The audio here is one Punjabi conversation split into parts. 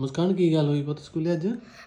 ਮੁਸਕਾਨ ਕੀ ਗੱਲ ਹੋਈ ਪੁੱਤ ਸਕੂਲੇ ਅੱਜ?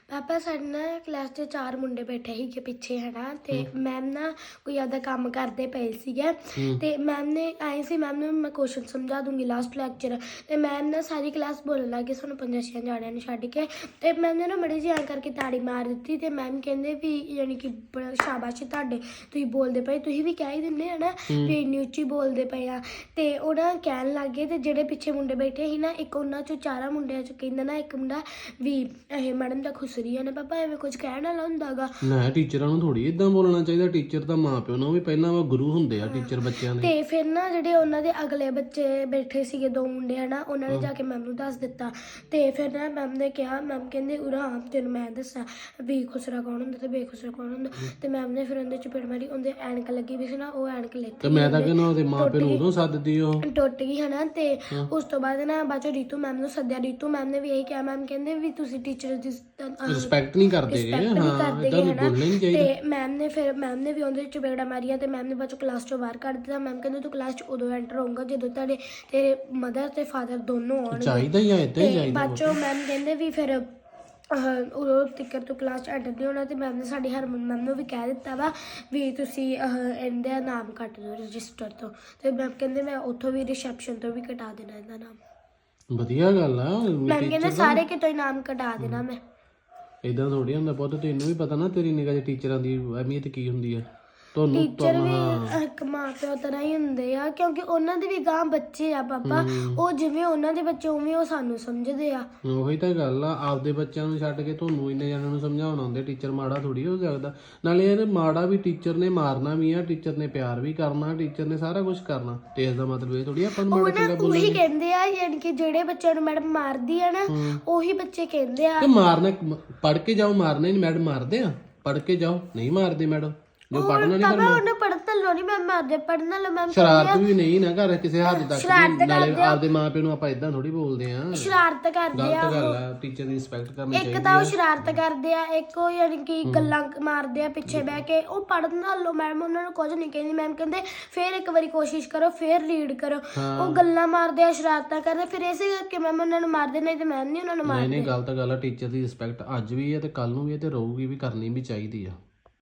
ਪਾਪਾ ਸਾਡੇ ਨਾ ਕਲਾਸ 'ਚ ਚਾਰ ਮੁੰਡੇ ਬੈਠੇ ਸੀਗੇ ਪਿੱਛੇ ਹਨਾ? ਤੇ ਮੈਮ ਨਾ ਕੋਈ ਆਪਦਾ ਕੰਮ ਕਰਦੇ ਪਏ ਸੀਗੇ। ਤੇ ਮੈਮ ਨੇ ਆਏ ਸੀ ਮੈਮ ਨੂੰ ਮੈਂ ਕੁਐਸਚਨ ਸਮਝਾ ਦੂੰਗੀ ਲਾਸਟ ਲੈਕਚਰ ਤੇ ਮੈਮ ਨਾ ਸਾਰੀ ਕਲਾਸ ਬੋਲਣ ਲੱਗੇ ਸਾਨੂੰ ਪੰਜਾਂ ਛੇ ਜਾਣਿਆਂ ਨੂੰ ਛੱਡ ਕੇ। ਤੇ ਮੈਮ ਨੇ ਨਾ ਮੜੀ ਜਿਹੀ ਐਂ ਕਰਕੇ ਤਾੜੀ ਮਾਰ ਦਿੱਤੀ ਤੇ ਮੈਮ ਕਹਿੰਦੇ ਵੀ ਯਾਨੀ ਕਿ ਬੜਾ ਸ਼ਾਬਾਸ਼ ਤੁਹਾਡੇ ਤੁਸੀਂ ਬੋਲਦੇ ਪਏ ਤੁਸੀਂ ਵੀ ਕਹਿ ਹੀ ਦਿੰਦੇ ਆ ਨਾ ਵੀ ਇੰਨੀ ਉੱਚੀ ਬੋਲਦੇ ਪਏ ਆ। ਤੇ ਉਹਨਾਂ ਕਹਿਣ ਲੱਗੇ ਤੇ ਜਿਹੜੇ ਪਿੱਛੇ ਮੁੰਡੇ ਬੈਠੇ ਸੀ ਨਾ ਇੱਕ ਉਹਨਾਂ ਚੋਂ ਚਾਰਾਂ ਮੁੰਡਿਆਂ ਚੋਂ ਕਹਿੰਦਾ ਨਾ ਇੱਕ ਮੁੰਡਾ ਵੀ ਇਹ ਮੈਡਮ ਦਾ ਖੁਸਰੀ ਆ ਨਾ ਪਾਪਾ ਐਵੇਂ ਕੁਝ ਕਹਿਣ ਵਾਲਾ ਹੁੰਦਾਗਾ। ਨਾ ਟੀਚਰਾਂ ਨੂੰ ਥੋੜੀ ਇਦਾਂ ਬੋਲਣਾ ਚਾਹੀਦਾ ਟੀਚਰ ਤਾਂ ਮਾਂ ਪਿਓ ਨੂੰ ਵੀ ਪਹਿਲਾਂ ਵਾ ਗੁਰੂ ਹੁੰਦੇ ਆ ਟੀਚਰ ਬੱਚਿਆਂ ਦੇ। ਤੇ ਫਿਰ ਨਾ ਜਿਹੜੇ ਉਹਨਾਂ ਦੇ ਅਗਲੇ ਬੱਚੇ ਬੈਠੇ ਸੀਗੇ ਦੋ ਮੁੰਡੇ ਹਨਾ ਉਹਨਾਂ ਨੇ ਜਾ ਕੇ ਮੈਮ ਨੂੰ ਦੱਸ ਦਿੱਤਾ। ਤੇ ਫਿਰ ਨਾ ਮੈਮ ਨੇ ਕਿਹਾ ਮੈਮ ਕਹਿੰਦੇ ਉਰਾ ਤੈਨੂੰ ਮੈਂ ਦੱਸਾਂ ਵੀ ਖੁਸਰਾ ਕੌਣ ਹੁੰਦਾ ਤੇ ਬੇਖੁਸਰਾ ਕੌਣ ਹੁੰਦਾ? ਤੇ ਮੈਮ ਨੇ ਫਿਰ ਉਹਦੇ ਚਪੇੜ ਮਾਰੀ ਉਹਦੇ ਐਨਕ ਲੱਗੀ ਵੀ ਸੀ ਨਾ ਉਹ ਐਨਕ ਲੈ ਤੇ ਮੈਂ ਤਾਂ ਕਹਿੰਦਾ ਉਹਦੇ ਮਾਂ ਪਿਓ ਨੂੰ ਉਦੋਂ ਸੱਦਦੀ ਉਹ। ਟੁੱਟ ਗਈ ਹਨਾ ਤੇ ਉਸ ਤੋਂ ਬਾਅਦ ਨਾ ਬਾਅਦ ਚੋਂ ਰੀਤੂ ਮੈਮ ਨੂੰ ਸੱਦਿਆ। ਰੀਤੂ ਮੈਮ ਨੇ ਵੀ ਇਹੀ ਕਿਹਾ ਮੈਮ ਕਹਿੰਦੇ ਵੀ ਤੁਸੀਂ ਟੀਚਰ ਦੀ ਰਿਸਪੈਕਟ ਨਹੀਂ respect ਨਹੀਂ ਹਾਂ ਕਰਦੇ ਇਦਾਂ ਹਨਾ। ਬੋਲਣਾ ਨਹੀਂ ਚਾਹੀਦਾ। ਤੇ ਮੈਮ ਨੇ ਫਿਰ ਮੈਮ ਨੇ ਵੀ ਉਹਦੇ ਚ ਬੇੜਾ ਮਾਰੀਆਂ ਤੇ ਮੈਮ ਨੇ ਬਾਅਦ ਚੋਂ ਕਲਾਸ ਚੋਂ ਬਾਹਰ ਕੱਢ ਦਿੱਤਾ। ਮੈਮ ਕਹਿੰਦੇ ਤੂੰ ਕਲਾਸ ਚ ਉਦੋਂ ਐਂਟਰ ਹੋਊਗਾ ਜਦੋਂ ਤੁਹਾਡੇ ਤੇਰੇ ਮਦਰ ਤੇ ਫਾਦਰ ਦੋਨੋਂ ਆਉਣਗੇ। ਚਾਹੀਦਾ ਹੀ ਆ ਇਦਾਂ ਹੀ ਤੇ ਚਾਹੀਦਾ ਬਾਅਦ ਮੈਮ ਕਹਿੰਦੇ ਵੀ ਫਿਰ ਅਹ, ਉਦੋਂ ਤਿੱਕਰ ਤੋਂ ਕਲਾਸ ਚ ਐਂਟਰ ਨਹੀਂ ਹੋਣਾ ਤੇ ਮੈਮ ਨੇ ਸਾਡੀ ਹਰਮਨ ਮੈਮ ਨੂੰ ਵੀ ਕਹਿ ਦਿੱਤਾ ਵਾ ਵੀ ਤੁਸੀਂ ਅਹ, ਇਹਦਾ ਨਾਮ ਕੱਟ ਦਿਓ ਰਜਿਸਟਰ ਤੋਂ। ਤੇ ਮੈਮ ਕਹਿੰਦੇ ਮੈਂ ਉੱਥੋਂ ਵੀ ਰਿਸੈਪਸ਼ਨ ਤੋਂ ਵੀ ਕਟਾ ਦੇਣਾ ਇਹਦਾ ਨਾਮ। ਵਧੀਆ ਗੱਲ ਆ ਮੈਮ ਕਹਿੰਦੇ ਸਾਰੇ ਕਿਤੋਂ ਹੀ ਨਾਮ ਕਟਾ ਦੇਣਾ ਮੈਂ। ਇਦਾਂ ਥੋੜੀ ਹੁੰਦਾ ਪੁੱਤ ਤੈਨੂੰ ਵੀ ਪਤਾ ਨਾ ਤੇਰੀ ਨਿਗਾਹ 'ਚ ਟੀਚਰਾਂ ਦੀ ਅਹਿਮੀਅਤ ਕੀ ਹੁੰਦੀ ਆ। ਤੁਹਾਨੂੰ ਟੀਚਰ ਵੀ ਇੱਕ ਮਾਂ ਪਿਓ ਤਰ੍ਹਾਂ ਹੀ ਹੁੰਦੇ ਆ ਕਿਉਂਕਿ ਉਹਨਾਂ ਦੇ ਵੀ ਗਾਂ ਬੱਚੇ ਆ ਪਾਪਾ। ਉਹ ਜਿਵੇਂ ਉਹਨਾਂ ਦੇ ਬੱਚੇ ਉਵੇਂ ਉਹ ਸਾਨੂੰ ਸਮਝਦੇ ਆ। ਉਹੀ ਤਾਂ ਗੱਲ ਆ ਆਪਦੇ ਬੱਚਿਆਂ ਨੂੰ ਛੱਡ ਕੇ ਤੁਹਾਨੂੰ ਇੰਨੇ ਜਣਿਆਂ ਨੂੰ ਸਮਝਾਉਣ ਆਉਂਦੇ ਟੀਚਰ ਮਾੜਾ ਥੋੜੀ ਹੋ ਸਕਦਾ। ਨਾਲੇ ਇਹ ਮਾੜਾ ਵੀ ਟੀਚਰ ਨੇ ਮਾਰਨਾ ਵੀ ਆ ਟੀਚਰ ਨੇ ਪਿਆਰ ਵੀ ਕਰਨਾ ਟੀਚਰ ਨੇ ਸਾਰਾ ਕੁਝ ਕਰਨਾ। ਤੇ ਇਸ ਦਾ ਮਤਲਬ ਇਹ ਥੋੜੀ ਆਪਾਂ ਨੂੰ ਮਾੜਾ ਚੰਗਾ ਉਹੀ ਕਹਿੰਦੇ ਆ ਯਾਨੀ ਕਿ ਜਿਹੜੇ ਬੱਚਿਆਂ ਨੂੰ ਮੈਡਮ ਮਾਰਦੀ ਆ ਨਾ ਉਹੀ ਬੱਚੇ ਕਹਿੰਦੇ ਆ। ਤੇ ਮਾਰਨਾ ਪੜ ਕੇ ਜਾਓ ਮਾਰਨਾ ਨਹੀਂ ਮੈਡਮ ਮਾਰਦੇ ਆ। ਪੜ ਕੇ ਜਾਓ ਨਹੀਂ ਮਾਰਦੇ ਮੈਡਮ। ਜੋ ਪੜਨਾ ਨਹੀਂ ਪਾਪਾ ਉਹਨੇ ਪੜ੍ਹਨ ਲੋ ਨਹੀਂ ਮੈਂ ਮਾਰਦੇ ਪੜਨ ਲੋ ਮੈਂ ਸ਼ਰਾਰਤ ਵੀ ਨਹੀਂ ਨਾ ਘਰ ਕਿਸੇ ਹੱਦ ਤੱਕ ਵੀ। ਨਾਲੇ ਆਪਦੇ ਮਾਪਿਓ ਨੂੰ ਆਪਾਂ ਇਦਾਂ ਥੋੜੀ ਬੋਲਦੇ ਆ। ਸ਼ਰਾਰਤ ਕਰਦੇ ਆ ਗਲਤ ਗੱਲ ਆ ਟੀਚਰ ਦੀ ਰਿਸਪੈਕਟ ਕਰਨੀ ਇੱਕ ਤਾਂ ਉਹ ਸ਼ਰਾਰਤ ਕਰਦੇ ਆ ਇੱਕ ਉਹ ਯਾਨੀ ਕਿ ਗੱਲਾਂ ਮਾਰਦੇ ਆ ਪਿੱਛੇ ਬਹਿ ਕੇ। ਉਹ ਪੜਨ ਨਾਲੋਂ ਮੈਮ ਉਹਨਾਂ ਨੂੰ ਕੁਝ ਨਹੀਂ ਕਹਿੰਦੀ। ਮੈਮ ਕਹਿੰਦੇ ਫੇਰ ਇੱਕ ਵਾਰੀ ਕੋਸ਼ਿਸ਼ ਕਰੋ ਫੇਰ ਰੀਡ ਕਰੋ। ਉਹ ਗੱਲਾਂ ਮਾਰਦੇ ਆ ਸ਼ਰਾਰਤਾਂ ਕਰਦੇ ਫਿਰ ਇਸੇ ਕਰਕੇ ਮੈਮ ਉਹਨਾਂ ਨੂੰ ਮਾਰਦੇ ਨਹੀਂ ਤੇ ਮੈਮ ਨਹੀਂ ਉਹਨਾਂ ਨੂੰ ਨਹੀਂ ਮਾਰਦੇ। ਨਹੀਂ ਗਲਤ ਗੱਲ ਆ ਟੀਚਰ ਦੀ ਰਿਸਪੈਕਟ ਅੱਜ ਵੀ ਹੈ ਤੇ ਕੱਲ ਨੂੰ ਵੀ ਹੈ ਤੇ ਰਹੂਗੀ ਵੀ ਕਰਨੀ ਵੀ ਚਾਹੀਦੀ ਆ।